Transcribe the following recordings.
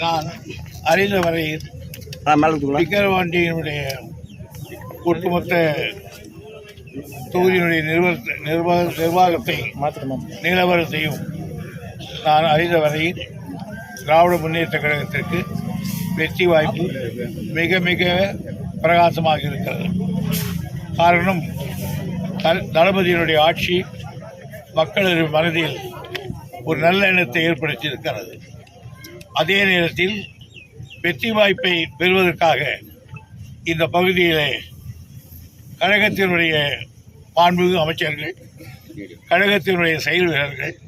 நான் அறிந்த வரையில் விக்கிரவாண்டியினுடைய ஒட்டுமொத்த தொகுதியினுடைய நிர்வாக நிர்வாக நிர்வாகத்தை நிலவரத்தையும் நான் அறிந்த வரையில் திராவிட முன்னேற்ற கழகத்திற்கு வெற்றி வாய்ப்பு மிக மிக பிரகாசமாக இருக்கிறது. காரணம் த- தளபதியினுடைய ஆட்சி மக்களது மனதில் ஒரு நல்ல எண்ணத்தை ஏற்படுத்தி இருக்கிறது அதே நேரத்தில் வெற்றி வாய்ப்பை பெறுவதற்காக இந்த பகுதியிலே கழகத்தினுடைய மாண்புமிகு அமைச்சர்கள் கழகத்தினுடைய செயல் வீரர்கள்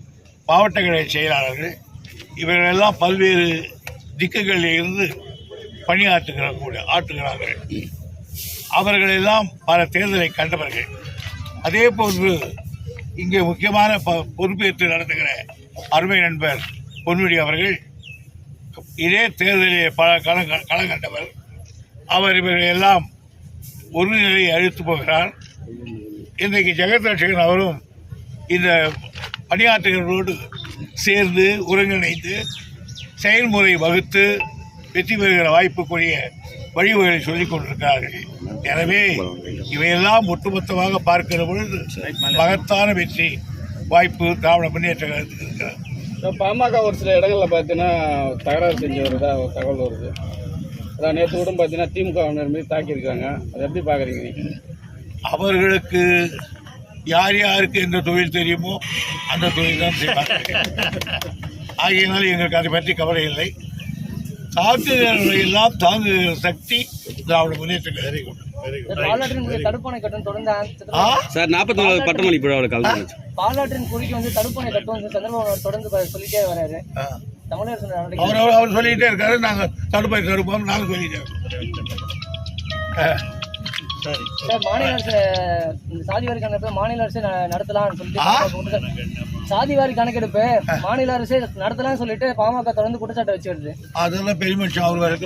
மாவட்ட கழக செயலாளர்கள் இவர்களெல்லாம் பல்வேறு திக்குகளில் இருந்து பணியாற்றுகிற கூட ஆற்றுகிறார்கள். அவர்களெல்லாம் பல தேர்தலை கண்டவர்கள். அதே போன்று இங்கே முக்கியமான ப- பொறுப்பேற்று நடத்துகிற அருமை நண்பர் பொன்முடி அவர்கள் இதே தேர்தலில் பல களம் க- களம் கண்டவர் அவர் இவர்கள் எல்லாம் ஒரு நிலையை போகிறார். இன்றைக்கு ஜெகத் அவரும் இந்த பணியாற்றுகிறவரோடு சேர்ந்து ஒருங்கிணைந்து செயல்முறை வகுத்து வெற்றி பெறுகிற வாய்ப்புக்குரிய வழிவகைகளை சொல்லிக் கொண்டிருக்கிறார்கள். எனவே இவையெல்லாம் ஒட்டுமொத்தமாக பார்க்கிற பொழுது மகத்தான வெற்றி வாய்ப்பு திராவிட முன்னேற்ற கழகத்துக்கு இருக்கிறது. பாமக ஒரு சில இடங்களில் பார்த்தீங்கன்னா தகராறு செஞ்சு வருதா ஒரு தகவல் வருது. அதான் நேற்று கூட பார்த்தீங்கன்னா திமுக மீது தாக்கியிருக்காங்க. அதை எப்படி பார்க்குறீங்க நீங்கள் அவர்களுக்கு யார் யாருக்கு எந்த தொழில் தெரியுமோ அந்த தொழில் தான் செய்வாங்க. ஆகையினால் எங்களுக்கு அதை பற்றி கவலை இல்லை. தாக்குதல்களை எல்லாம் தாங்குகிற சக்தி திராவிட முன்னேற்ற பாலாற்றின் குறுக்கே தடுப்பணை கட்டும் தொடர்ந்து சார் நாற்பத்தி நாலு பட்டமளி விழாவில் கலந்து பாலாற்றின் குறுக்கே வந்து தடுப்பணை கட்டும் வந்து சந்திரபாபு தொடர்ந்து சொல்லிட்டே வராரு. அவர் அவர் சொல்லிக்கிட்டே இருக்காரு. நாங்கள் தடுப்பை தடுப்போம் நாங்கள் சொல்லிட்டே இருக்கோம். மாநில அரசு இந்த சாதி வாரி கணக்கெடுப்பு மாநில அரசு நடத்தலாம்னு சொல்லிட்டு ஆ? பாமக குற்றச்சாட்டு- சாதி வாரி கணக்கெடுப்பு மாநில அரசே நடத்தலாம்னு சொல்லிட்டு பாமக தொடர்ந்து குற்றச்சாட்டு வச்சு வருது அதெல்லாம் பெரிய மனுஷன் அவர்